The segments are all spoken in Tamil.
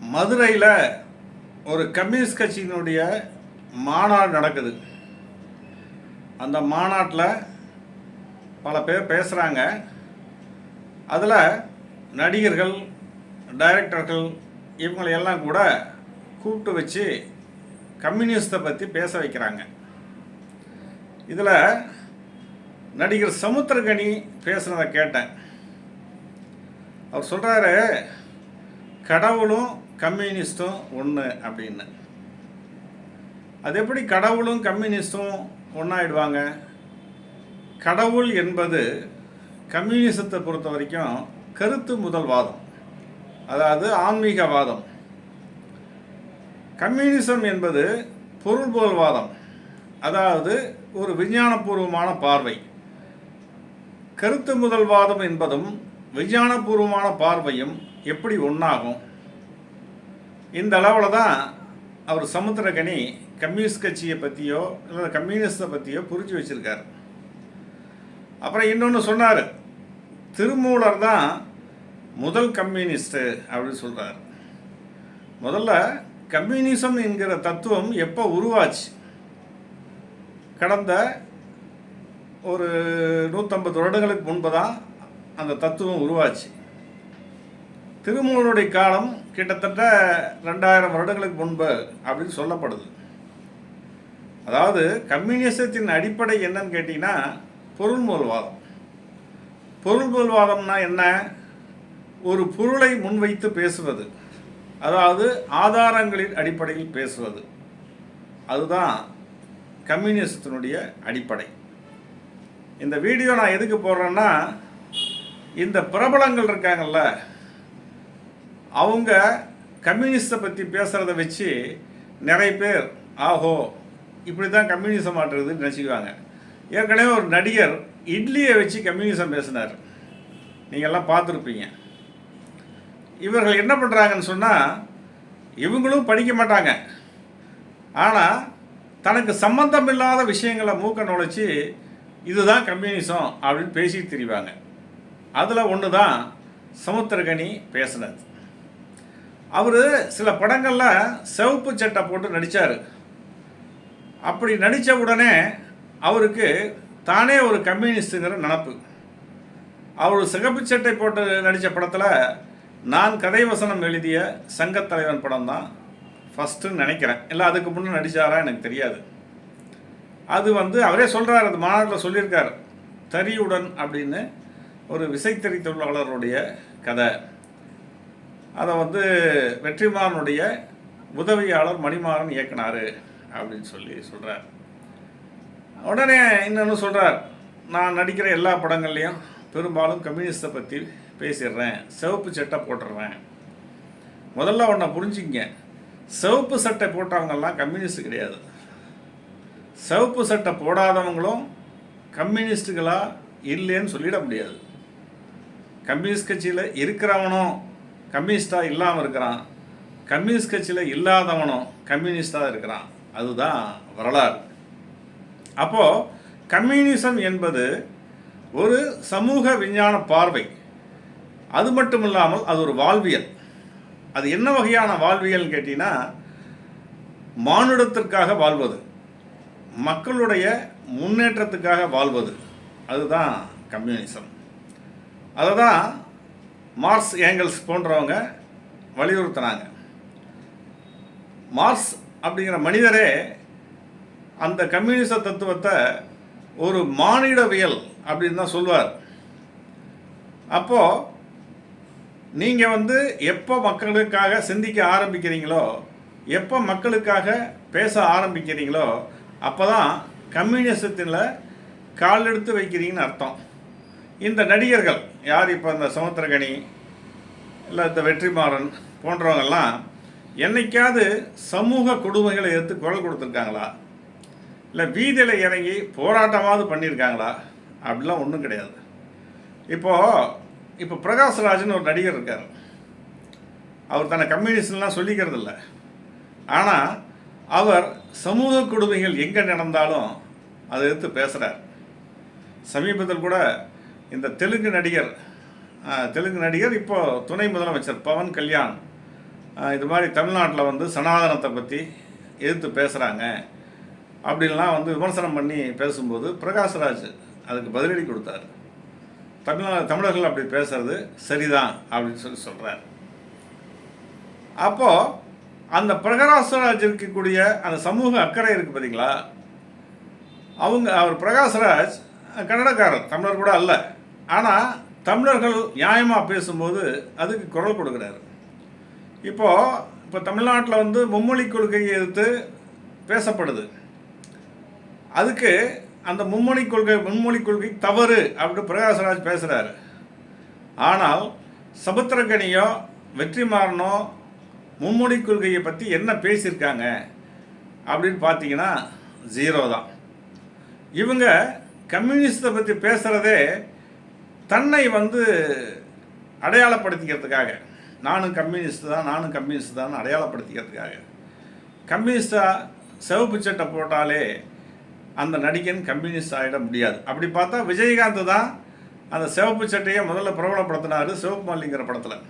மதுரையில் ஒரு கம்யூனிஸ்ட் கட்சியினுடைய மாநாடு நடக்குது. அந்த மாநாட்டில் பல பேர் பேசுகிறாங்க அதில் நடிகர்கள் டைரக்டர்கள் இவங்களையெல்லாம் கூட கூப்பிட்டு வச்சு கம்யூனிஸ்ட்டை பற்றி பேச வைக்கிறாங்க. இதில் நடிகர் சமுத்திரகனி பேசுனதை கேட்டேன். அவர் சொல்கிறாரு கடவுளும் கம்யூனிஸ்ட்டும் ஒன்று அப்படின்னு. அது எப்படி கடவுளும் கம்யூனிஸ்ட்டும் ஒன்றாயிடுவாங்க கடவுள் என்பது கம்யூனிசத்தை பொறுத்த வரைக்கும் கருத்து முதல் வாதம் அதாவது ஆன்மீகவாதம். கம்யூனிசம் என்பது பொருள்போல் வாதம். அதாவது ஒரு விஞ்ஞானபூர்வமான பார்வை. கருத்து முதல் வாதம் என்பதும் விஞ்ஞானபூர்வமான பார்வையும் எப்படி ஒன்றாகும் இந்த அளவில் தான் அவர் சமுத்திரகனி கம்யூனிஸ்ட் கட்சியை பற்றியோ இல்லை கம்யூனிஸ்டை பற்றியோ புரிஞ்சு வச்சுருக்கார். அப்புறம் இன்னொன்று சொன்னார் திருமூலர் தான் முதல் கம்யூனிஸ்ட்டு அப்படின்னு சொல்கிறார் முதல்ல கம்யூனிசம் என்கிற தத்துவம் எப்போ உருவாச்சு? கடந்த ஒரு நூற்றம்பது வருடங்களுக்கு முன்பு தான் அந்த தத்துவம் உருவாச்சு. திருமூலனுடைய காலம் கிட்டத்தட்ட ரெண்டாயிரம் வருடங்களுக்கு முன்பு அப்படின்னு சொல்லப்படுது. அதாவது கம்யூனிசத்தின் அடிப்படை என்னன்னு கேட்டிங்கன்னா பொருள்மூல்வாதம் பொருள்மூல்வாதம்னா என்ன? ஒரு பொருளை முன்வைத்து பேசுவது. அதாவது ஆதாரங்களின் அடிப்படையில் பேசுவது. அதுதான் கம்யூனிசத்தினுடைய அடிப்படை. இந்த வீடியோ நான் எதுக்கு போடுறேன்னா இந்த பிரபலங்கள் இருக்காங்கல்ல அவங்க கம்யூனிஸ்ட்டை பற்றி பேசுகிறத வச்சு நிறைய பேர் ஆஹோ இப்படி தான் கம்யூனிசம் ஆட்டுறதுன்னு நினச்சிக்குவாங்க. ஏற்கனவே ஒரு நடிகர் இட்லியை வச்சு கம்யூனிசம் பேசினார். நீங்கள்லாம் பார்த்துருப்பீங்க. இவர்கள் என்ன பண்ணுறாங்கன்னு சொன்னால் இவங்களும் படிக்க மாட்டாங்க. ஆனால் தனக்கு சம்பந்தம் இல்லாத விஷயங்களை மூக்க நுழைச்சி இதுதான் கம்யூனிசம் அப்படின்னு பேசி தெரிவாங்க. அதில் ஒன்று தான் சமுத்திரகனி பேசினது. அவர் சில படங்களில் சிவப்பு சட்டை போட்டு நடித்தார் அப்படி நடித்த உடனே அவருக்கு தானே ஒரு கம்யூனிஸ்ட்டுங்கிற நினப்பு. அவர் சிகப்பு சட்டை போட்டு நடித்த படத்தில் நான் கதை வசனம் எழுதிய சங்கத்தலைவன் படம் தான் ஃபஸ்ட்டுன்னு நினைக்கிறேன். இல்லை அதுக்கு முன்னே நடித்தாரா எனக்கு தெரியாது. அது வந்து அவரே சொல்கிறார் அது மாநாட்டில் சொல்லியிருக்கார். தரியுடன் அப்படின்னு ஒரு விசைத்தறி தொழிலாளருடைய கதை. அதை வந்து வெற்றிமாறனுடைய உதவியாளர் மணிமாறன் இயக்குனார் அப்படின்னு சொல்லி சொல்கிறார் உடனே இன்னொன்று சொல்கிறார் நான் நடிக்கிற எல்லா படங்கள்லையும் பெரும்பாலும் கம்யூனிஸ்ட்டை பற்றி பேசிடுறேன். சிவப்பு சட்டை போட்டுடுறேன். முதல்ல ஒன்றை புரிஞ்சுங்க. சிவப்பு சட்டை போட்டவங்கெல்லாம் கம்யூனிஸ்ட் கிடையாது. சிவப்பு சட்டை போடாதவங்களும் கம்யூனிஸ்ட்டுகளாக இல்லைன்னு சொல்லிட முடியாது. கம்யூனிஸ்ட் கட்சியில் இருக்கிறவனும் கம்யூனிஸ்டாக இல்லாமல் இருக்கிறான். கம்யூனிஸ்ட் கட்சியில் இல்லாதவனும் கம்யூனிஸ்டாக இருக்கிறான். அதுதான் வரலாறு. அப்போது கம்யூனிசம் என்பது ஒரு சமூக விஞ்ஞான பார்வை. அது மட்டும் இல்லாமல் அது ஒரு வாழ்வியல். அது என்ன வகையான வாழ்வியல்னு கேட்டிங்கன்னா மானுடத்திற்காக வாழ்வது மக்களுடைய முன்னேற்றத்துக்காக வாழ்வது. அதுதான் கம்யூனிசம். அதை தான் மார்ஸ் ஏங்கல்ஸ் போன்றவங்க வலியுறுத்தினாங்க. மார்ஸ் அப்படிங்கிற மனிதரே அந்த கம்யூனிச தத்துவத்தை ஒரு மானிடவியல் அப்படின்னு தான் சொல்லுவார். அப்போது நீங்கள் வந்து எப்போ மக்களுக்காக சிந்திக்க ஆரம்பிக்கிறீங்களோ எப்போ மக்களுக்காக பேச ஆரம்பிக்கிறீங்களோ அப்போ தான் கம்யூனிசத்தில் கால் எடுத்து வைக்கிறீங்கன்னு அர்த்தம். இந்த நடிகர்கள் யார் இப்போ இந்த சமுத்திரகனி இல்லை இந்த வெற்றிமாறன் போன்றவங்கெல்லாம் என்னைக்காவது சமூக கொடுமைகளை எடுத்து குரல் கொடுத்துருக்காங்களா? இல்லை வீதியில் இறங்கி போராட்டமாவது பண்ணியிருக்காங்களா? அப்படிலாம் ஒன்றும் கிடையாது. இப்போது இப்போ பிரகாஷ்ராஜ்னு ஒரு நடிகர் இருக்கார். அவர் தன்னை கம்யூனிஸ்ட்லாம் சொல்லிக்கிறது இல்லை ஆனால் அவர் சமூக கொடுமைகள் எங்கே நடந்தாலும் அதை எடுத்து பேசுகிறார் சமீபத்தில் கூட இந்த தெலுங்கு நடிகர் தெலுங்கு நடிகர் இப்போது துணை முதலமைச்சர் பவன் கல்யாண். இது மாதிரி தமிழ்நாட்டில் வந்து சனாதனத்தை பற்றி எதிர்த்து பேசுகிறாங்க அப்படின்லாம் வந்து விமர்சனம் பண்ணி பேசும்போது பிரகாஷ்ராஜ் அதுக்கு பதிலடி கொடுத்தாரு. தமிழ்நாடு தமிழர்கள் அப்படி பேசுறது சரிதான் அப்படின்னு சொல்லி சொல்கிறார் அப்போது அந்த பிரகாஷ்ராஜ் இருக்கக்கூடிய அந்த சமூக அக்கறை இருக்குது பார்த்தீங்களா அவங்க அவர் பிரகாஷ்ராஜ் கன்னடக்காரர் தமிழர் கூட அல்ல. ஆனால் தமிழர்கள் நியாயமாக பேசும்போது அதுக்கு குரல் கொடுக்குறாரு. இப்போது இப்போ தமிழ்நாட்டில் வந்து மும்மொழி கொள்கையை எதிர்த்து பேசப்படுது. அதுக்கு அந்த மும்மொழி கொள்கை மும்மொழி கொள்கை தவறு அப்படின்னு பிரகாஷ்ராஜ் பேசுகிறாரு ஆனால் சமுத்திரக்கனியோ வெற்றிமாறனோ மும்மொழி கொள்கையை பற்றி என்ன பேசியிருக்காங்க அப்படின்னு பார்த்தீங்கன்னா ஜீரோ தான். இவங்க கம்யூனிஸ்டை பற்றி பேசுகிறதே தன்னை வந்து அடையாளப்படுத்திக்கிறதுக்காக நானும் கம்யூனிஸ்ட் தான் நானும் கம்யூனிஸ்ட் தான் அடையாளப்படுத்திக்கிறதுக்காக. கம்யூனிஸ்டாக சிவப்பு சட்டை போட்டாலே அந்த நடிகன் கம்யூனிஸ்ட் ஆகிட முடியாது. அப்படி பார்த்தா விஜயகாந்த் தான் அந்த சிவப்பு சட்டையை முதல்ல பிரபலப்படுத்தினார் சிவப்பு மல்லிங்கிற படத்தில்.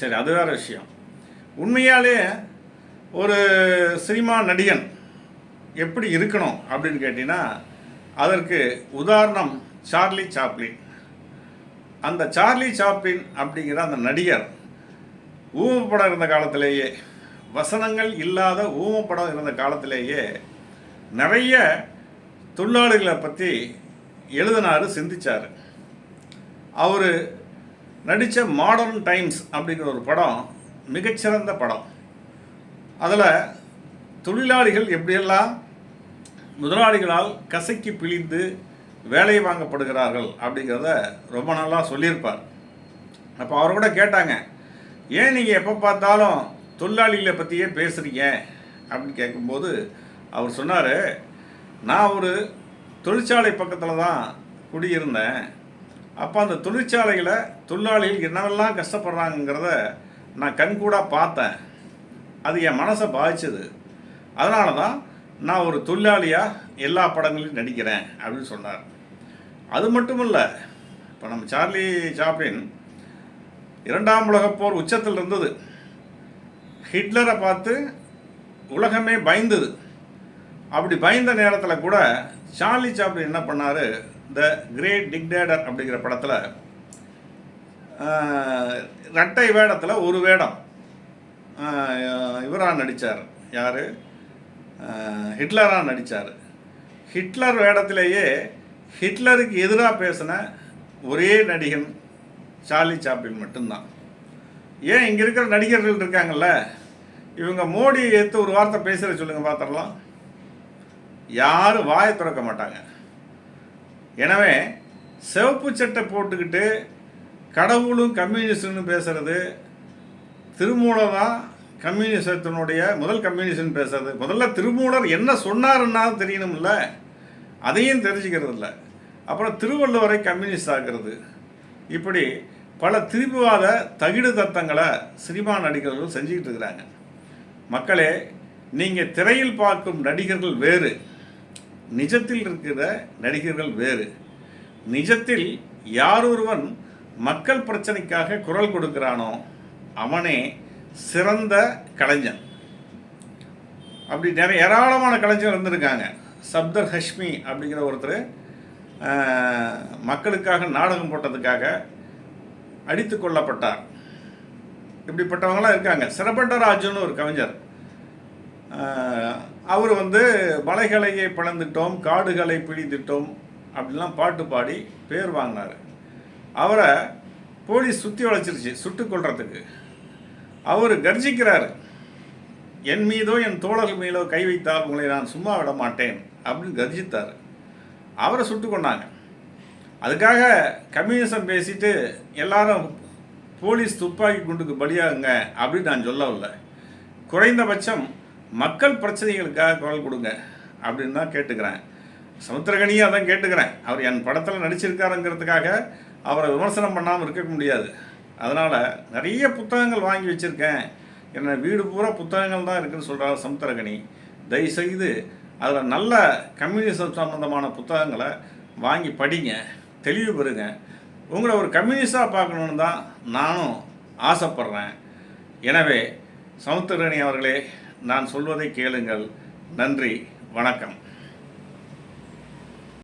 சரி அது வேறு விஷயம். உண்மையாலே ஒரு சினிமா நடிகன் எப்படி இருக்கணும் அப்படின்னு கேட்டிங்கன்னா அதற்கு உதாரணம் சார்லி சாப்ளின். அந்த சார்லி சாப்ளின் அப்படிங்கிற அந்த நடிகர் ஊமப்படம் இருந்த காலத்திலேயே வசனங்கள் இல்லாத ஊமப்படம் இருந்த காலத்திலேயே நிறைய தொழிலாளிகளை பற்றி எழுதினார் சிந்திச்சார். அவர் நடித்த மாடர்ன் டைம்ஸ் அப்படிங்கிற ஒரு படம் மிகச்சிறந்த படம். அதில் தொழிலாளிகள் எப்படியெல்லாம் முதலாளிகளால் கசக்கி பிழிந்து வேலை வாங்கப்படுகிறார்கள் அப்படிங்கிறத ரொம்ப நல்லா சொல்லியிருப்பார். அப்போ அவர் கூட கேட்டாங்க ஏன் நீங்கள் எப்போ பார்த்தாலும் தொழிலாளிகளை பற்றியே பேசுகிறீங்க அப்படின்னு கேட்கும்போது அவர் சொன்னார் நான் ஒரு தொழிற்சாலை பக்கத்தில் தான் குடியிருந்தேன். அப்போ அந்த தொழிற்சாலையில் தொழிலாளிகள் என்னவெல்லாம் கஷ்டப்படுறாங்கிறத நான் கண்கூடாக பார்த்தேன். அது என் மனசை பாதிச்சது. அதனால தான் நான் ஒரு தொழிலாளியாக எல்லா படங்களையும் நடிக்கிறேன் அப்படின்னு சொன்னார். அது மட்டும் இல்லை இப்போ நம்ம சார்லி சாப்ளின் இரண்டாம் உலகப்போர் உச்சத்தில் இருந்தது. ஹிட்லரை பார்த்து உலகமே பயந்தது. அப்படி பயந்த நேரத்தில் கூட சார்லி சாப்ளின் என்ன பண்ணார்? த கிரேட் டிக்டேடர் அப்படிங்கிற படத்தில் ரெட்டை வேடத்தில் ஒரு வேடம். இவராக நடித்தார் யார்? ஹிட்லராக நடித்தார் ஹிட்லர் வேடத்திலேயே ஹிட்லருக்கு எதிராக பேசின ஒரே நடிகன் சார்லி சாப்பின் மட்டும்தான். ஏன் இங்கே இருக்கிற நடிகர்கள் இருக்காங்கல்ல இவங்க மோடியை எடுத்து ஒரு வார்த்தை பேசுகிற சொல்லுங்க பார்த்துடலாம் யாரும் வாயை திறக்க மாட்டாங்க. எனவே சிவப்பு சட்டை போட்டுக்கிட்டு கடவுளும் கம்யூனிஸ்ட்னு பேசுறது திருமூலர் தான் கம்யூனிசத்தினுடைய முதல் கம்யூனிஸ்ட்னு பேசுறது. முதல்ல திருமூலர் என்ன சொன்னாருன்னா தெரியணும்ல. அதையும் தெரிஞ்சுக்கிறது இல்லை அப்புறம் திருவள்ளுவரை கம்யூனிஸ்ட் ஆக்குறது. இப்படி பல திரிபுவாத தகிடு தத்தங்களை சினிமா நடிகர்கள் செஞ்சுக்கிட்டு இருக்கிறாங்க. மக்களே நீங்கள் திரையில் பார்க்கும் நடிகர்கள் வேறு. நிஜத்தில் இருக்கிற நடிகர்கள் வேறு. நிஜத்தில் யார் ஒருவன் மக்கள் பிரச்சனைக்காக குரல் கொடுக்கிறானோ அவனே சிறந்த கலைஞன். அப்படி நிறைய ஏராளமான கலைஞர் இருந்திருக்காங்க. சப்தர் ஹஷ்மி அப்படிங்கிற ஒருத்தர் மக்களுக்காக நாடகம் போட்டதுக்காக அடித்து கொல்லப்பட்டார். இப்படிப்பட்டவங்களாம் இருக்காங்க. சிறப்பட்ட ராஜுன்னு ஒரு கவிஞர். அவர் வந்து மலைகளையே பிளந்துட்டோம் காடுகளை பிடித்துட்டோம் அப்படிலாம் பாட்டு பாடி பேர் வாங்கினார். அவரை போலீஸ் சுற்றி வளைச்சிருச்சு சுட்டு கொள்றதுக்கு அவர் கர்ஜிக்கிறார். என் மீதோ என் தோழர்கள் மீதோ கை வைத்தால் உங்களை நான் சும்மா விட மாட்டேன். அப்படின்னு கர்ஜித்தார். அவரை சுட்டு கொண்டாங்க அதுக்காக கம்யூனிசம் பேசிட்டு எல்லாரும் போலீஸ் துப்பாக்கி குண்டுக்கு பலியாகுங்க அப்படின்னு நான் சொல்லவில்லை குறைந்தபட்சம் மக்கள் பிரச்சனைகளுக்காக குரல் கொடுங்க அப்படின்னு தான் கேட்டுக்கிறேன். சமுத்திரகனியும் அதான் கேட்டுக்கிறேன். அவர் என் படத்தில் நடிச்சிருக்காருங்கிறதுக்காக அவரை விமர்சனம் பண்ணாமல் இருக்க முடியாது. அதனால் நிறைய புத்தகங்கள் வாங்கி வச்சுருக்கேன். என்ன வீடு பூரா புத்தகங்கள் தான் இருக்குதுன்னு சொல்கிறார் சமுத்திரகனி. தயவுசெய்து அதில் நல்ல கம்யூனிசம் சம்மந்தமான புத்தகங்களை வாங்கி படிங்க தெளிவு பெறுங்க. உங்களை ஒரு கம்யூனிஸ்டாக பார்க்கணுன்னு தான் நானும் ஆசைப்பட்றேன். எனவே சமுத்திரணி அவர்களே நான் சொல்வதை கேளுங்கள். நன்றி வணக்கம்.